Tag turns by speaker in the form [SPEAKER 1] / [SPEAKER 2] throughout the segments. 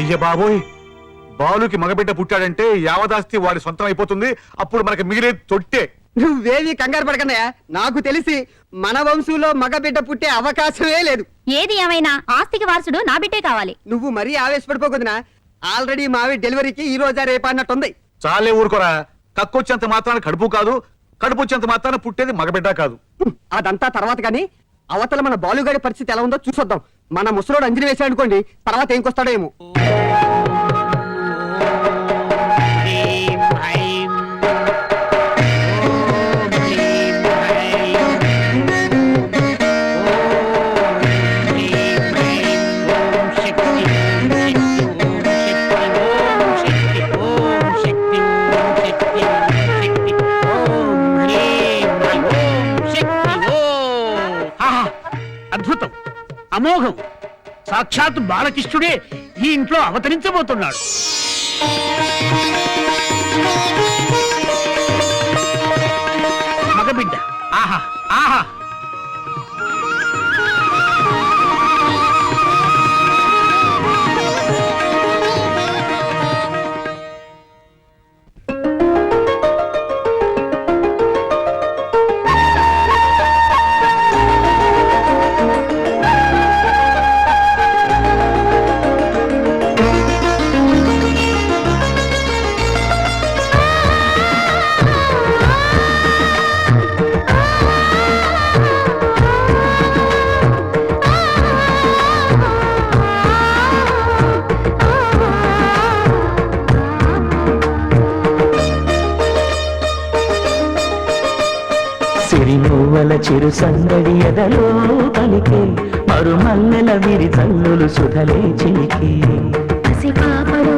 [SPEAKER 1] అయ్య బాబోయ్ బాలుకి మగబిడ్డ పుట్టాడంటే యావదాస్తి వాడి సొంతం అయిపోతుంది. అప్పుడు మనకి మిగిలే తొట్టే.
[SPEAKER 2] నువ్వేవి కంగారు పడకన్నయ్య నాకు తెలిసి మన వంశంలో మగబిడ్డ పుట్టే అవకాశమే లేదు.
[SPEAKER 3] ఏది ఏమైనా ఆస్తికి వారసుడు నా బిడ్డే కావాలి.
[SPEAKER 2] నువ్వు మరీ ఆవేశపడిపోకుదినా ఆల్రెడీ మావి డెలివరీకి ఈ రోజా రేపు అన్నట్టుంది
[SPEAKER 1] చాలే ఊరుకోరా. కక్కొచ్చేంత మాత్రాన కడుపు కాదు కడుపు వచ్చేంత మాత్రాన పుట్టేది మగబిడ్డ కాదు.
[SPEAKER 2] హ్మ్, అదంతా తర్వాత కానీ అవతల మన బాలుగాడి పరిస్థితి ఎలా ఉందో చూసొద్దాం. మన ముసలోడు అంజలి వేసాడు అనుకోండి తర్వాత ఏం కొస్తాడో ఏమో.
[SPEAKER 4] అమోఘం. సాక్షాత్ బాలకృష్ణుడే ఈ ఇంట్లో అవతరించబోతున్నాడు. మగబిడ్డ. ఆహా ఆహా.
[SPEAKER 5] చిరు సందడి ఎదలో పలికే మరుమల్లెల విరి తల్లులు సుధలే చిలికి.
[SPEAKER 3] పసిపాపడు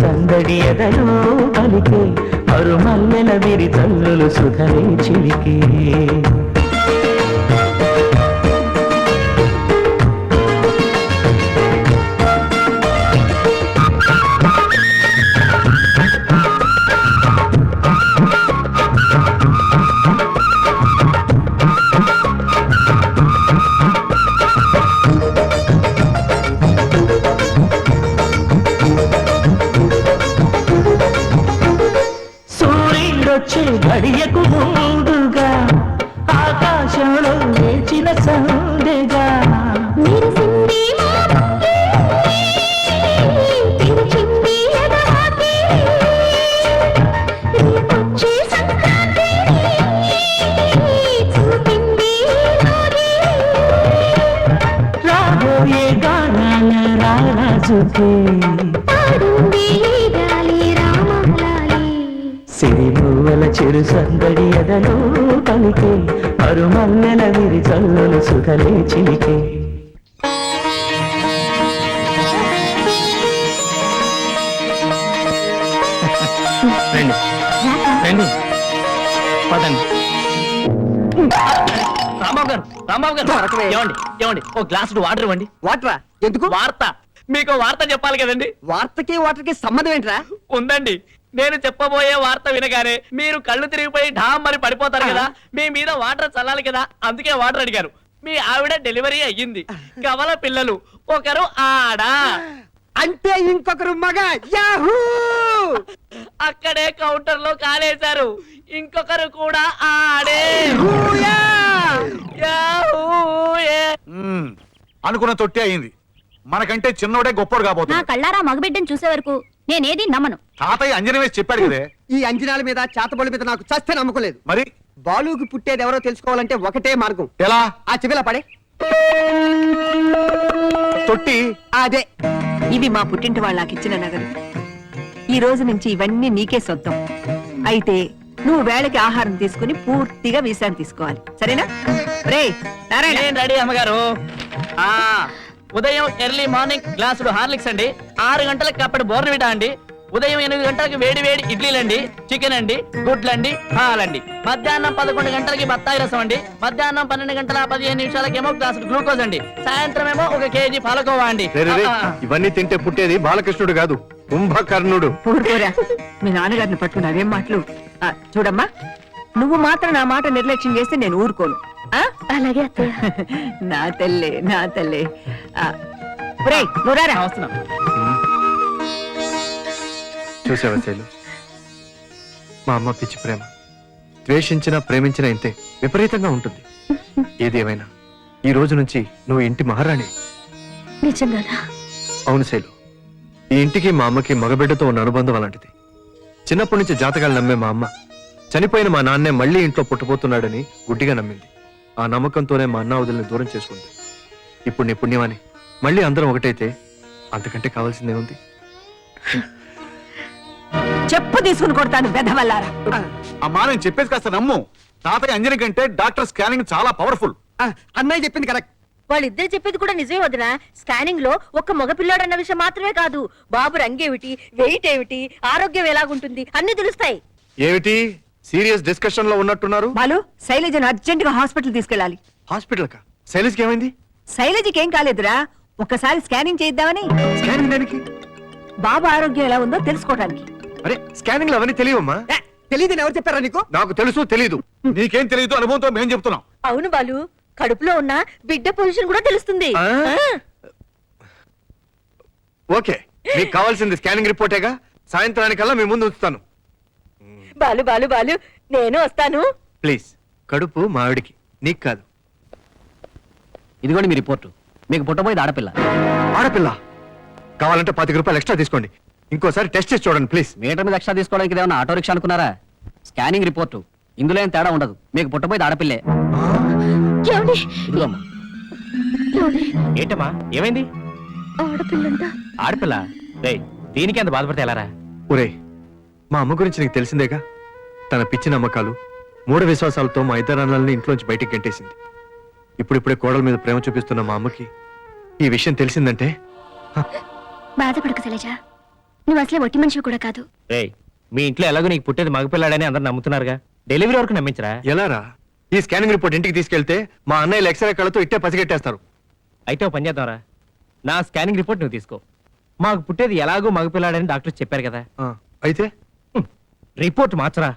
[SPEAKER 5] సందడి ఎదలో పలికే మరుమల్లెల విరి తల్లులు సుధలే చిలికే.
[SPEAKER 3] ఎదవాకి రేపొచ్చే సంక్రాంతి చూపింది లోగి
[SPEAKER 5] రాబోయే గానాల
[SPEAKER 3] పాడుంది
[SPEAKER 5] సిరిమూవల చిరు సందడి ఎదలో పలికే మరుమల్లెల విరి చల్లులు సుధలే చిలికే రండి రండి పదండి
[SPEAKER 4] రాంబాబు గారు రాంబాబు గారు
[SPEAKER 2] దొరకవే.
[SPEAKER 4] ఏమండి ఏమండి ఓ గ్లాసు వాటర్ ఇవ్వండి
[SPEAKER 2] వాటరా ఎందుకు
[SPEAKER 4] వార్త మీకు వార్త చెప్పాలి కదండి
[SPEAKER 2] వార్తకి వాటర్కి సంబంధం ఏంట్రా
[SPEAKER 4] ఉందండి నేను చెప్పబోయే వార్త వినగానే మీరు కళ్ళు తిరిగిపోయి ఢామ్ అని పడిపోతారు కదా. మీ మీద వాటర్ చల్లాలి కదా. అందుకే వాటర్ అడిగారు. మీ ఆవిడ డెలివరీ అయ్యింది. కవల పిల్లలు ఒకరు ఆడా.
[SPEAKER 2] అంటే ఇంకొకరు మగ. యాహూ!
[SPEAKER 4] అక్కడే కౌంటర్లో కాలేశారు. ఇంకొకరు కూడా ఆడే.
[SPEAKER 1] అనుకున్న తొట్టే అయింది. మనకంటే చిన్నోడే గొప్పోడు
[SPEAKER 3] నా
[SPEAKER 1] కాబోతుంది
[SPEAKER 3] కళ్ళారా మగబిడ్డను చూసే వరకు నేనేది నమ్మను.
[SPEAKER 1] తాతయ్య అంజనీ వేసి చెప్పాడు కదే.
[SPEAKER 2] ఈ అంజనాల మీద చేతబడి మీద నాకు చస్తే నమ్మకలేదు
[SPEAKER 1] మరి?
[SPEAKER 2] బాలుకి పుట్టేది ఎవరో తెలుసుకోవాలంటే ఒకటే మార్గం.
[SPEAKER 1] ఎలా?
[SPEAKER 2] ఆ చెవిలా పడే.
[SPEAKER 1] తొట్టి?
[SPEAKER 2] అదే.
[SPEAKER 6] ఇవి మా పుట్టింటి వాళ్ళకిచ్చిన నగలు. ఈ రోజు నుంచి ఇవన్నీ నీకే సొంతం. అయితే నువ్వు వేళకి ఆహారం తీసుకుని పూర్తిగా విశ్రాంతి తీసుకోవాలి. సరేనా? రే నారాయణ.
[SPEAKER 4] నేను రెడీ అమ్మగారు? ఆ. ఉదయం ఎర్లీ మార్నింగ్ గ్లాసుడు హార్లిక్స్ అండి ఆరు గంటలకు అప్పటి బోర్నవిటా అండి. ఉదయం ఎనిమిది గంటలకి వేడి వేడి ఇడ్లీలండి చికెన్ అండి గుడ్లండి పాలండి. మధ్యాహ్నం పదకొండు గంటలకి బత్తాయి రసం అండి మధ్యాహ్నం పన్నెండు గంటల పదిహేను నిమిషాలకేమో గ్లాసు గ్లూకోజ్ అండి. సాయంత్రం ఏమో ఒక కేజీ పాలకోవా అండి.
[SPEAKER 1] ఇవన్నీ తింటే పుట్టేది బాలకృష్ణుడు కాదు కుంభకర్ణుడు.
[SPEAKER 6] మీ నాన్నగారిని పట్టుకుని అవేం మాటలు? చూడమ్మా నువ్వు మాత్రం నా మాట నిర్లక్ష్యం చేస్తే నేను ఊరుకోను. ఆ?
[SPEAKER 3] అలాగే
[SPEAKER 6] నా తల్లే నా తల్లే.
[SPEAKER 7] చూసావా శైలు? మా అమ్మ పిచ్చి ప్రేమ. ద్వేషించినా ప్రేమించినా ఇంతే. విపరీతంగా ఉంటుంది. ఏదేమైనా ఈ రోజు నుంచి నువ్వు ఇంటి మహారాణి.
[SPEAKER 3] నిజంగానా?
[SPEAKER 7] అవును శైలు. ఈ ఇంటికి మా అమ్మకి మగబిడ్డతో ఉన్న అనుబంధం అలాంటిది. చిన్నప్పటి నుంచి జాతకాలు నమ్మే మా అమ్మ. చనిపోయిన మా నాన్నే మళ్ళీ ఇంట్లో పుట్టబోతున్నాడని గుడ్డిగా నమ్మింది. ఆ నమ్మకంతోనే మా అన్న వదిలిని దూరం చేసుకుంది. ఇప్పుడు నీ పుణ్యమని మళ్ళీ అందరం ఒకటైతే అంతకంటే కావాల్సిందే ఉంది.
[SPEAKER 6] చెప్పు తీసుకుని కొడతాను బెదవల్లారా
[SPEAKER 1] అమ్మా నేను చెప్పేది కాస్త నమ్ము. తాతయ్య అంజని కంటే డాక్టర్ స్కానింగ్ చాలా పవర్ఫుల్.
[SPEAKER 2] అన్నయ్య చెప్పింది కరెక్ట్.
[SPEAKER 8] వాళ్ళిద్దరు చెప్పేది కూడా నిజమే వదిన. స్కానింగ్లో ఒక్క మగపిల్లాడు అన్న విషయం మాత్రమే కాదు. బాబు రంగేమిటి వెయిట్ ఏమిటి ఆరోగ్యం ఎలాగుంటుంది అన్ని తెలుస్తాయి.
[SPEAKER 7] ఏమిటి? సీరియస్ డిస్కషన్లో ఉన్నట్టున్నారు?
[SPEAKER 6] బాలు శైలజను అర్జెంట్గా హాస్పిటల్ తీసుకెళ్ళాలి.
[SPEAKER 7] హాస్పిటల్ కా శైలజ్కి ఏమైంది
[SPEAKER 6] శైలజకి ఏం కాలేదురా? ఒక్కసారి స్కానింగ్ చేద్దామని
[SPEAKER 7] స్కానింగ్ దానికి?
[SPEAKER 6] బాబు ఆరోగ్యం ఎలా ఉందో తెలుసుకోవడానికి
[SPEAKER 7] అరే స్కానింగ్లో అవన్నీ తెలియవమ్మా.
[SPEAKER 2] తెలీదని ఎవరు చెప్పారా నీకు?
[SPEAKER 7] నాకు తెలుసు తెలీదు.
[SPEAKER 1] నీకేం తెలియదు అనుభవంతో మేం చెప్తున్నాం.
[SPEAKER 8] అవును బాలు కడుపులో ఉన్న బిడ్డ పొజిషన్ కూడా తెలుస్తుంది?
[SPEAKER 7] ఓకే మీకు కావాల్సింది స్కానింగ్ రిపోర్టేగా? సాయంత్రానికల్లా మీ ముందు ఉంచుతాను.
[SPEAKER 8] బాలు బాలు బాలు. నేను వస్తాను.
[SPEAKER 7] ప్లీజ్ కడుపు మా ఆవిడికి నీకు కాదు.
[SPEAKER 5] ఇదిగోండి మీ రిపోర్టు. మీకు పుట్టబోయేది ఆడపిల్ల.
[SPEAKER 7] ఆడపిల్ల? కావాలంటే పాతిక రూపాయలు ఎక్స్ట్రా తీసుకోండి. ఇంకోసారి టెస్ట్ చేసి చూడండి ప్లీజ్.
[SPEAKER 5] మీటర్ మీద ఎక్స్ట్రా తీసుకోవడానికి ఇదేమన్నా ఆటో రిక్షా అనుకున్నారా? Scanning report. ఇందులో ఏం తేడా ఉండదు. మీకు పుట్టబోయేది ఆడపిల్లే.
[SPEAKER 3] ఏమండి?
[SPEAKER 5] ఇదిగోమ్మా.
[SPEAKER 3] ఏమండి?
[SPEAKER 5] ఏంటమ్మా? ఏమైంది?
[SPEAKER 3] ఆడపిల్లంట.
[SPEAKER 5] ఆడపిల్ల? రే దీనికి అంత బాధపడితే ఎలారా?
[SPEAKER 7] ఒరే మా అమ్మ గురించి నీకు తెలిసిందేగా? తన పిచ్చి నమ్మకాలు మూఢ విశ్వాసాలతో మా ఇద్దరు అన్నల్ని ఇంట్లోంచి బయటికి గంటేసింది. ఇప్పుడిప్పుడే కోడల మీద ప్రేమ చూపిస్తున్న మా అమ్మకి ఈ విషయం తెలిసిందంటే?
[SPEAKER 3] బాధపడకు శైలజ. నువ్వు అసలే ఒట్టి మనిషివి కూడా కాదు.
[SPEAKER 5] రే మీ ఇంట్లో ఎలాగో నీకు పుట్టేది మగపిల్లాడని అందరు నమ్ముతున్నారుగా. డెలివరీ వరకు నమ్మించరా?
[SPEAKER 7] ఎలారా? ఈ స్కానింగ్ రిపోర్ట్ ఇంటికి తీసుకెళ్తే మా అన్నయ్యలు ఎక్స్రే కళ్ళతో ఇట్టే పసిగట్టేస్తారు.
[SPEAKER 5] అయితే ఓ పని చేద్దాంరా. నా స్కానింగ్ రిపోర్ట్ నువ్వు తీసుకో. మాకు పుట్టేది ఎలాగో మగపిల్లాడని డాక్టర్ చెప్పారు కదా.
[SPEAKER 7] ఆ, అయితే.
[SPEAKER 5] రిపోర్ట్ మార్చరా.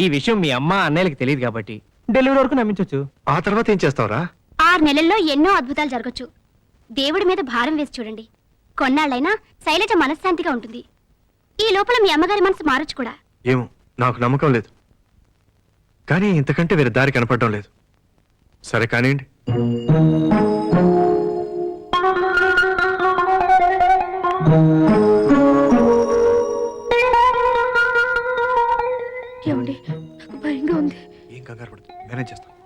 [SPEAKER 5] ఈ విషయం మీ అమ్మ అన్నయ్యలకి తెలియదు కాబట్టి డెలివరీ వరకు నమ్మించవచ్చు
[SPEAKER 7] ఆ తర్వాత ఏం చేస్తావురా?
[SPEAKER 3] ఆరు నెలల్లో ఎన్నో అద్భుతాలు జరగచ్చు. దేవుడి మీద భారం వేసి చూడండి. కొన్నాళ్ళైనా శైలజ మనశ్శాంతిగా ఉంటుంది. ఈ లోపల మీ అమ్మగారి మనసు మారచ్చు కూడా.
[SPEAKER 7] ఏమో నాకు నమ్మకం లేదు. కానీ ఇంతకంటే వేరే దారి కనపడడం లేదు. సరే కానివ్వండి.
[SPEAKER 3] ఏమండి
[SPEAKER 7] కంగారు పడుతుంది మేనేజ్ చేస్తాను.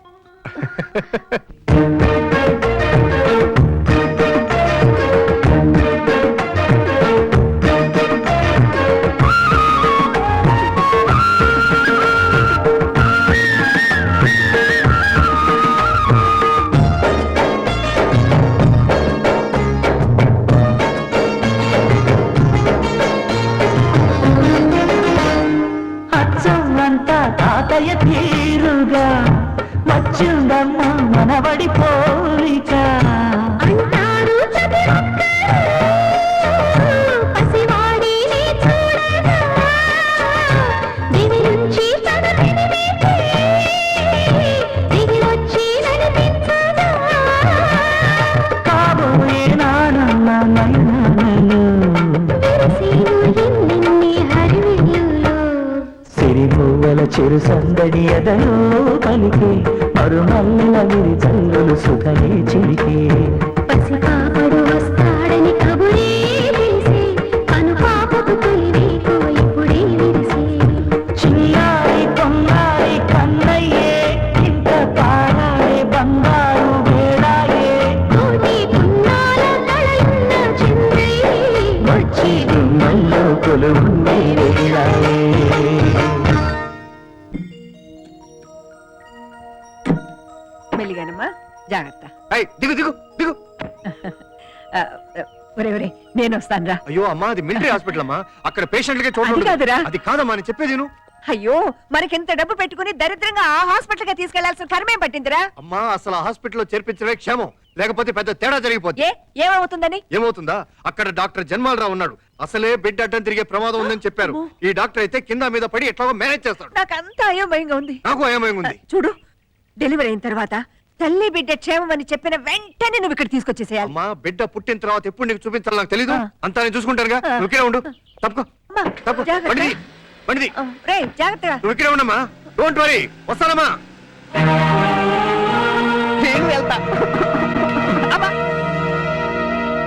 [SPEAKER 5] తాతయ్య
[SPEAKER 3] వీటి, దిగిలొచ్చి నడిపించగా.
[SPEAKER 5] కాబోయే నానమ్మ. సిరిపువ్వల చిరు సందడి ఎదలో పలికే మరుమల్లెల విరి చల్లులు సుఖమే చిలికే
[SPEAKER 3] పసిపాపడు వస్తాడని కబురే తెలిసే, కనుపాపకు తొలి వేకువ ఇప్పుడే విరిసే.
[SPEAKER 5] చిన్నారి పొంగారి కన్నయ్యే ఇంత పాడాయే బంగారు వేడాయే
[SPEAKER 3] కోటి పున్నాల కళలున్న చంద్రయ్యే.
[SPEAKER 5] వచ్చి గుమ్మల్లో కొలువుండే
[SPEAKER 6] జాగ్రత్త.
[SPEAKER 7] దిగు దిగు దిగు.
[SPEAKER 6] ఒరే ఒరే నేను వస్తాను రా.
[SPEAKER 7] అయ్యో అమ్మా అది మిలిటరీ హాస్పిటల్ అమ్మా. అక్కడ పేషెంట్లకే
[SPEAKER 6] అది
[SPEAKER 7] చూడండి
[SPEAKER 6] కాదురా.
[SPEAKER 7] అది కాదమ్మా నేను చెప్పేది విను.
[SPEAKER 6] అయ్యో మనకింత డబ్బు పెట్టుకుని దరిద్రంగా ఆ హాస్పిటల్గా తీసుకెళ్ళాల్సిన కర్మేం పట్టిందిరా?
[SPEAKER 7] అమ్మా అసలు ఆ హాస్పిటల్లో చేర్పించడమే క్షేమం. లేకపోతే పెద్ద తేడా జరిగిపోతుంది
[SPEAKER 6] ఏ ఏమవుతుందని?
[SPEAKER 7] ఏమవుతుందా? అక్కడ డాక్టర్ జన్మాలరావు ఉన్నాడు. అసలే బిడ్డ అడ్డం తిరిగే ప్రమాదం ఉందని చెప్పారు. ఈ డాక్టర్ అయితే కింద మీద పడి ఎట్లాగో మేనేజ్ చేస్తాడు.
[SPEAKER 6] నాకంతా అయోమయంగా ఉంది.
[SPEAKER 7] నాకు ఏమై ఉంది.
[SPEAKER 6] చూడు డెలివరీ అయిన తర్వాత తల్లి బిడ్డ క్షేమం అని చెప్పిన వెంటనే నువ్వు ఇక్కడ తీసుకొచ్చేసేయాలి.
[SPEAKER 7] అమ్మా బిడ్డ పుట్టిన తర్వాత ఎప్పుడు నీకు చూపించాలి నాకు తెలీదు. అంతా నేను చూసుకుంటానుగా. నువ్వు ఇక్కడే ఉండు. తప్పుకో.
[SPEAKER 6] అమ్మా,
[SPEAKER 7] తప్పు. బండిది. బండిది.
[SPEAKER 6] రేయ్ జాగ్రత్తగా.
[SPEAKER 7] నువ్వు ఇక్కడే ఉండమ్మా. డోంట్ వరీ వస్తానమ్మా.
[SPEAKER 2] నేను వెళ్తా.